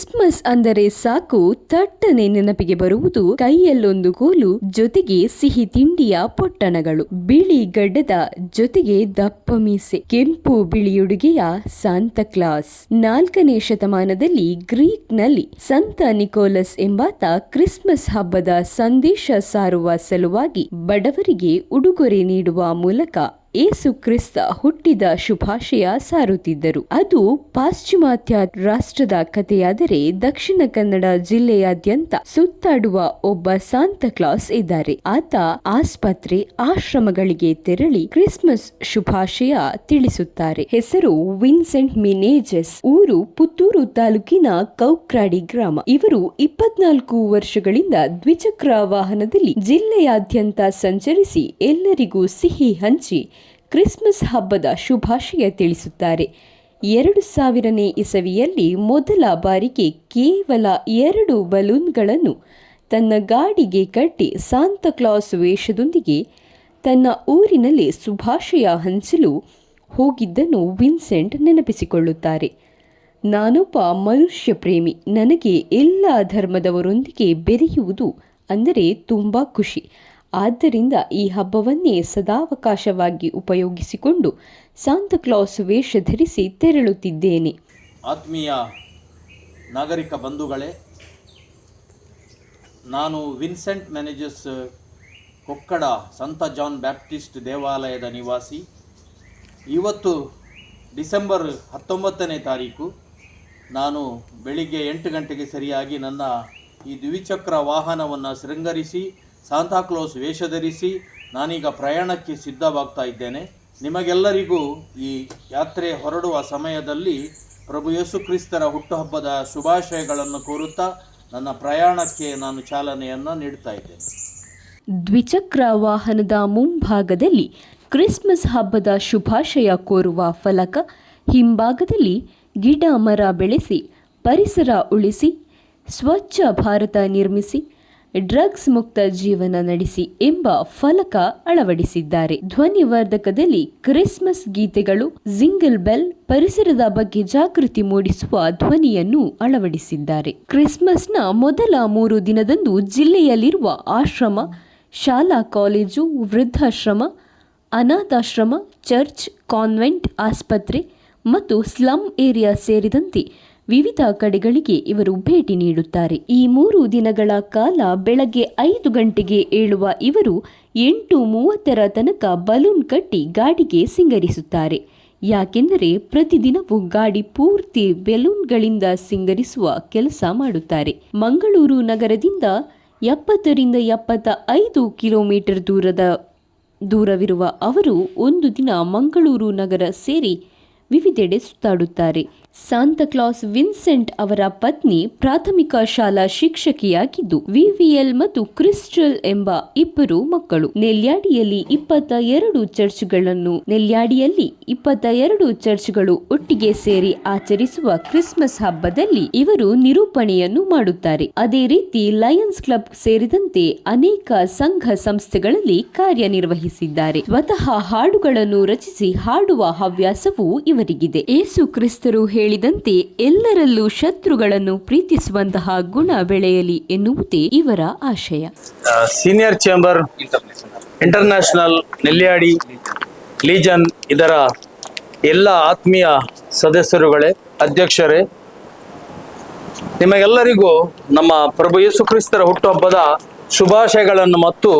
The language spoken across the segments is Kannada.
ಕ್ರಿಸ್ಮಸ್ ಅಂದರೆ ಸಾಕು ತಟ್ಟನೆ ನೆನಪಿಗೆ ಬರುವುದು ಕೈಯಲ್ಲೊಂದು ಕೋಲು ಜೊತೆಗೆ ಸಿಹಿ ತಿಂಡಿಯ ಪೊಟ್ಟಣಗಳು. ಬಿಳಿ ಗಡ್ಡದ ಜೊತೆಗೆ ದಪ್ಪ ಮೀಸೆ. ಕೆಂಪು ಬಿಳಿಯುಡುಗೆಯ ಸಾಂತ ಕ್ಲಾಸ್. ನಾಲ್ಕನೇ ಶತಮಾನದಲ್ಲಿ ಗ್ರೀಕ್ನಲ್ಲಿ ಸಂತ ನಿಕೋಲಸ್ ಎಂಬಾತ ಕ್ರಿಸ್ಮಸ್ ಹಬ್ಬದ ಸಂದೇಶ ಸಾರುವ ಸಲುವಾಗಿ ಬಡವರಿಗೆ ಉಡುಗೊರೆ ನೀಡುವ ಮೂಲಕ ಏಸು ಕ್ರಿಸ್ತ ಹುಟ್ಟಿದ ಶುಭಾಶಯ ಸಾರುತ್ತಿದ್ದರು. ಅದು ಪಾಶ್ಚಿಮಾತ್ಯ ರಾಷ್ಟ್ರದ ಕಥೆಯಾದರೆ ದಕ್ಷಿಣ ಕನ್ನಡ ಜಿಲ್ಲೆಯಾದ್ಯಂತ ಸುತ್ತಾಡುವ ಒಬ್ಬ ಸಾಂತ ಕ್ಲಾಸ್ ಇದ್ದಾರೆ. ಆತ ಆಸ್ಪತ್ರೆ ಆಶ್ರಮಗಳಿಗೆ ತೆರಳಿ ಕ್ರಿಸ್ಮಸ್ ಶುಭಾಶಯ ತಿಳಿಸುತ್ತಾರೆ. ಹೆಸರು ವಿನ್ಸೆಂಟ್ ಮಿನೇಜಸ್. ಊರು ಪುತ್ತೂರು ತಾಲೂಕಿನ ಕೌಕ್ರಾಡಿ ಗ್ರಾಮ. ಇವರು ಇಪ್ಪತ್ನಾಲ್ಕು ವರ್ಷಗಳಿಂದ ದ್ವಿಚಕ್ರ ವಾಹನದಲ್ಲಿ ಜಿಲ್ಲೆಯಾದ್ಯಂತ ಸಂಚರಿಸಿ ಎಲ್ಲರಿಗೂ ಸಿಹಿ ಹಂಚಿ ಕ್ರಿಸ್ಮಸ್ ಹಬ್ಬದ ಶುಭಾಶಯ ತಿಳಿಸುತ್ತಾರೆ. ಎರಡು ಸಾವಿರನೇ ಇಸವಿಯಲ್ಲಿ ಮೊದಲ ಬಾರಿಗೆ ಕೇವಲ ಎರಡು ಬಲೂನ್ಗಳನ್ನು ತನ್ನ ಗಾಡಿಗೆ ಕಟ್ಟಿ ಸಾಂತಾಕ್ಲಾಸ್ ವೇಷದೊಂದಿಗೆ ತನ್ನ ಊರಿನಲ್ಲಿ ಶುಭಾಶಯ ಹಂಚಲು ಹೋಗಿದ್ದನ್ನು ವಿನ್ಸೆಂಟ್ ನೆನಪಿಸಿಕೊಳ್ಳುತ್ತಾರೆ. ನಾನೊಬ್ಬ ಮನುಷ್ಯ ಪ್ರೇಮಿ, ನನಗೆ ಎಲ್ಲ ಧರ್ಮದವರೊಂದಿಗೆ ಬೆರೆಯುವುದು ಅಂದರೆ ತುಂಬ ಖುಷಿ. ಆದ್ದರಿಂದ ಈ ಹಬ್ಬವನ್ನೇ ಸದಾವಕಾಶವಾಗಿ ಉಪಯೋಗಿಸಿಕೊಂಡು ಸಾಂತಕ್ಲಾಸ್ ವೇಷ ಧರಿಸಿ ತೆರಳುತ್ತಿದ್ದೇನೆ. ಆತ್ಮೀಯ ನಾಗರಿಕ ಬಂಧುಗಳೇ, ನಾನು ವಿನ್ಸೆಂಟ್ ಮ್ಯಾನೇಜಸ್ ಕೊಕ್ಕಡ ಸಂತ ಜಾನ್ ಬ್ಯಾಪ್ಟಿಸ್ಟ್ ದೇವಾಲಯದ ನಿವಾಸಿ. ಇವತ್ತು ಡಿಸೆಂಬರ್ ಹತ್ತೊಂಬತ್ತನೇ ತಾರೀಕು, ನಾನು ಬೆಳಿಗ್ಗೆ ಎಂಟು ಗಂಟೆಗೆ ಸರಿಯಾಗಿ ನನ್ನ ಈ ದ್ವಿಚಕ್ರ ವಾಹನವನ್ನು ಶೃಂಗರಿಸಿ ಸಾಂತಾಕ್ಲೋಸ್ ವೇಷ ಧರಿಸಿ ನಾನೀಗ ಪ್ರಯಾಣಕ್ಕೆ ಸಿದ್ಧವಾಗ್ತಾ ಇದ್ದೇನೆ. ನಿಮಗೆಲ್ಲರಿಗೂ ಈ ಯಾತ್ರೆ ಹೊರಡುವ ಸಮಯದಲ್ಲಿ ಪ್ರಭು ಯೇಸು ಕ್ರಿಸ್ತರ ಹುಟ್ಟುಹಬ್ಬದ ಶುಭಾಶಯಗಳನ್ನು ಕೋರುತ್ತಾ ನನ್ನ ಪ್ರಯಾಣಕ್ಕೆ ನಾನು ಚಾಲನೆಯನ್ನು ನೀಡ್ತಾ ಇದ್ದೇನೆ. ದ್ವಿಚಕ್ರ ವಾಹನದ ಮುಂಭಾಗದಲ್ಲಿ ಕ್ರಿಸ್ಮಸ್ ಹಬ್ಬದ ಶುಭಾಶಯ ಕೋರುವ ಫಲಕ ಹಿಂಭಾಗದಲ್ಲಿ ಗಿಡ ಮರ ಬೆಳೆಸಿ, ಪರಿಸರ ಉಳಿಸಿ, ಸ್ವಚ್ಛ ಭಾರತ ನಿರ್ಮಿಸಿ ಡ್ರಗ್ಸ್ ಮುಕ್ತ ಜೀವನ ನಡೆಸಿ ಎಂಬ ಫಲಕ ಅಳವಡಿಸಿದ್ದಾರೆ. ಧ್ವನಿವರ್ಧಕದಲ್ಲಿ ಕ್ರಿಸ್ಮಸ್ ಗೀತೆಗಳು, ಜಿಂಗಲ್ ಬೆಲ್, ಪರಿಸರದ ಬಗ್ಗೆ ಜಾಗೃತಿ ಮೂಡಿಸುವ ಧ್ವನಿಯನ್ನು ಅಳವಡಿಸಿದ್ದಾರೆ. ಕ್ರಿಸ್ಮಸ್ನ ಮೊದಲ ಮೂರು ದಿನದಂದು ಜಿಲ್ಲೆಯಲ್ಲಿರುವ ಆಶ್ರಮ, ಶಾಲಾ ಕಾಲೇಜು, ವೃದ್ಧಾಶ್ರಮ, ಅನಾಥಾಶ್ರಮ, ಚರ್ಚ್, ಕಾನ್ವೆಂಟ್, ಆಸ್ಪತ್ರೆ ಮತ್ತು ಸ್ಲಮ್ ಏರಿಯಾ ಸೇರಿದಂತೆ ವಿವಿಧ ಕಡೆಗಳಿಗೆ ಇವರು ಭೇಟಿ ನೀಡುತ್ತಾರೆ. ಈ ಮೂರು ದಿನಗಳ ಕಾಲ ಬೆಳಗ್ಗೆ ಐದು ಗಂಟೆಗೆ ಏಳುವ ಇವರು ಎಂಟು ಮೂವತ್ತರ ತನಕ ಬಲೂನ್ ಕಟ್ಟಿ ಗಾಡಿಗೆ ಸಿಂಗರಿಸುತ್ತಾರೆ. ಯಾಕೆಂದರೆ ಪ್ರತಿದಿನವೂ ಗಾಡಿ ಪೂರ್ತಿ ಬೆಲೂನ್ಗಳಿಂದ ಸಿಂಗರಿಸುವ ಕೆಲಸ ಮಾಡುತ್ತಾರೆ. ಮಂಗಳೂರು ನಗರದಿಂದ ಎಪ್ಪತ್ತರಿಂದ ಎಪ್ಪತ್ತ ಐದು ಕಿಲೋಮೀಟರ್ ದೂರದ ದೂರವಿರುವ ಅವರು ಒಂದು ದಿನ ಮಂಗಳೂರು ನಗರ ಸೇರಿ ವಿವಿಧೆಡೆ ಸುತ್ತಾಡುತ್ತಾರೆ. ಸಾಂತಕ್ಲಾಸ್ ವಿನ್ಸೆಂಟ್ ಅವರ ಪತ್ನಿ ಪ್ರಾಥಮಿಕ ಶಾಲಾ ಶಿಕ್ಷಕಿಯಾಗಿದ್ದು, ವಿವಿಎಲ್ ಮತ್ತು ಕ್ರಿಸ್ಟಲ್ ಎಂಬ ಇಬ್ಬರು ಮಕ್ಕಳು. ನೆಲ್ಯಾಡಿಯಲ್ಲಿ ಇಪ್ಪತ್ತ ಎರಡು ಚರ್ಚ್ಗಳನ್ನು, ನೆಲ್ಯಾಡಿಯಲ್ಲಿ ಇಪ್ಪತ್ತ ಎರಡು ಚರ್ಚ್ಗಳು ಒಟ್ಟಿಗೆ ಸೇರಿ ಆಚರಿಸುವ ಕ್ರಿಸ್ಮಸ್ ಹಬ್ಬದಲ್ಲಿ ಇವರು ನಿರೂಪಣೆಯನ್ನು ಮಾಡುತ್ತಾರೆ. ಅದೇ ರೀತಿ ಲಯನ್ಸ್ ಕ್ಲಬ್ ಸೇರಿದಂತೆ ಅನೇಕ ಸಂಘ ಸಂಸ್ಥೆಗಳಲ್ಲಿ ಕಾರ್ಯನಿರ್ವಹಿಸಿದ್ದಾರೆ. ಸ್ವತಃ ಹಾಡುಗಳನ್ನು ರಚಿಸಿ ಹಾಡುವ ಹವ್ಯಾಸವೂ ಇವರಿಗಿದೆ. ಏಸು ಕ್ರಿಸ್ತರು ಹೇಳಿದಂತೆ ಎಲ್ಲರಲ್ಲೂ ಶತ್ರುಗಳನ್ನು ಪ್ರೀತಿಸುವಂತಹ ಗುಣ ಬೆಳೆಯಲಿ ಎನ್ನುವುದೇ ಇವರ ಆಶಯ. Senior chamber international Nelyadi legion ಇದರ ಎಲ್ಲ ಆತ್ಮೀಯ ಸದಸ್ಯರುಗಳೇ, ಅಧ್ಯಕ್ಷರೇ, ನಿಮಗೆಲ್ಲರಿಗೂ ನಮ್ಮ ಪ್ರಭು ಯೇಸು ಕ್ರಿಸ್ತರ ಹುಟ್ಟುಹಬ್ಬದ ಶುಭಾಶಯಗಳನ್ನು ಮತ್ತು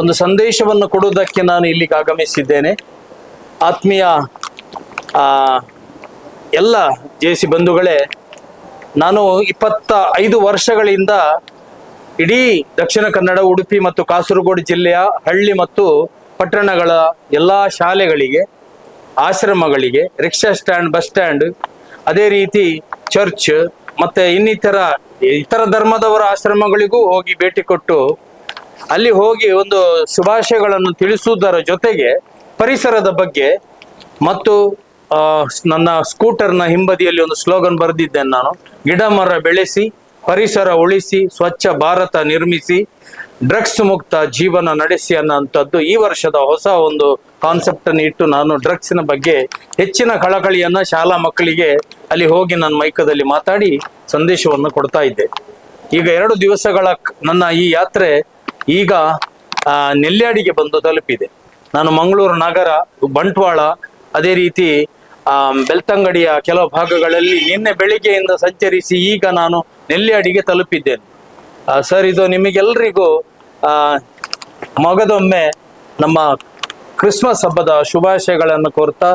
ಒಂದು ಸಂದೇಶವನ್ನು ಕೊಡುವುದಕ್ಕೆ ನಾನು ಇಲ್ಲಿಗೆ ಆಗಮಿಸಿದ್ದೇನೆ. ಆತ್ಮೀಯ ಎಲ್ಲ ಜೆ ಸಿ ಬಂಧುಗಳೇ, ನಾನು ಇಪ್ಪತ್ತ ಐದು ವರ್ಷಗಳಿಂದ ಇಡೀ ದಕ್ಷಿಣ ಕನ್ನಡ, ಉಡುಪಿ ಮತ್ತು ಕಾಸರಗೋಡು ಜಿಲ್ಲೆಯ ಹಳ್ಳಿ ಮತ್ತು ಪಟ್ಟಣಗಳ ಎಲ್ಲ ಶಾಲೆಗಳಿಗೆ, ಆಶ್ರಮಗಳಿಗೆ, ರಿಕ್ಷಾ ಸ್ಟ್ಯಾಂಡ್, ಬಸ್ ಸ್ಟ್ಯಾಂಡ್, ಅದೇ ರೀತಿ ಚರ್ಚ್ ಮತ್ತೆ ಇನ್ನಿತರ, ಇತರ ಧರ್ಮದವರ ಆಶ್ರಮಗಳಿಗೂ ಹೋಗಿ ಭೇಟಿ ಕೊಟ್ಟು, ಅಲ್ಲಿ ಹೋಗಿ ಒಂದು ಶುಭಾಶಯಗಳನ್ನು ತಿಳಿಸುವುದರ ಜೊತೆಗೆ ಪರಿಸರದ ಬಗ್ಗೆ ಮತ್ತು ನನ್ನ ಸ್ಕೂಟರ್ನ ಹಿಂಬದಿಯಲ್ಲಿ ಒಂದು ಸ್ಲೋಗನ್ ಬರೆದಿದ್ದೇನೆ ನಾನು. ಗಿಡ ಮರ ಬೆಳೆಸಿ, ಪರಿಸರ ಉಳಿಸಿ, ಸ್ವಚ್ಛ ಭಾರತ ನಿರ್ಮಿಸಿ, ಡ್ರಗ್ಸ್ ಮುಕ್ತ ಜೀವನ ನಡೆಸಿ ಅನ್ನೋಂಥದ್ದು ಈ ವರ್ಷದ ಹೊಸ ಒಂದು ಕಾನ್ಸೆಪ್ಟ್ ಅನ್ನು ಇಟ್ಟು ನಾನು ಡ್ರಗ್ಸಿನ ಬಗ್ಗೆ ಹೆಚ್ಚಿನ ಕಳಕಳಿಯನ್ನ ಶಾಲಾ ಮಕ್ಕಳಿಗೆ ಅಲ್ಲಿ ಹೋಗಿ ನನ್ನ ಮೈಕದಲ್ಲಿ ಮಾತಾಡಿ ಸಂದೇಶವನ್ನು ಕೊಡ್ತಾ ಇದ್ದೆ. ಈಗ ಎರಡು ದಿವಸಗಳ ನನ್ನ ಈ ಯಾತ್ರೆ ಈಗ ನೆಲ್ಯಾಡಿಗೆ ಬಂದು ತಲುಪಿದೆ. ನಾನು ಮಂಗಳೂರು ನಗರ, ಬಂಟ್ವಾಳ ಅದೇ ರೀತಿ ಬೆಳ್ತಂಗಡಿಯ ಕೆಲವು ಭಾಗಗಳಲ್ಲಿ ನಿನ್ನೆ ಬೆಳಿಗ್ಗೆಯಿಂದ ಸಂಚರಿಸಿ ಈಗ ನಾನು ನೆಲ್ಲಿಯಾಡಿಗೆ ತಲುಪಿದ್ದೇನೆ. ಸರ್, ಇದು ನಿಮಗೆಲ್ಲರಿಗೂ ಮಗದೊಮ್ಮೆ ನಮ್ಮ ಕ್ರಿಸ್ಮಸ್ ಹಬ್ಬದ ಶುಭಾಶಯಗಳನ್ನು ಕೋರ್ತಾ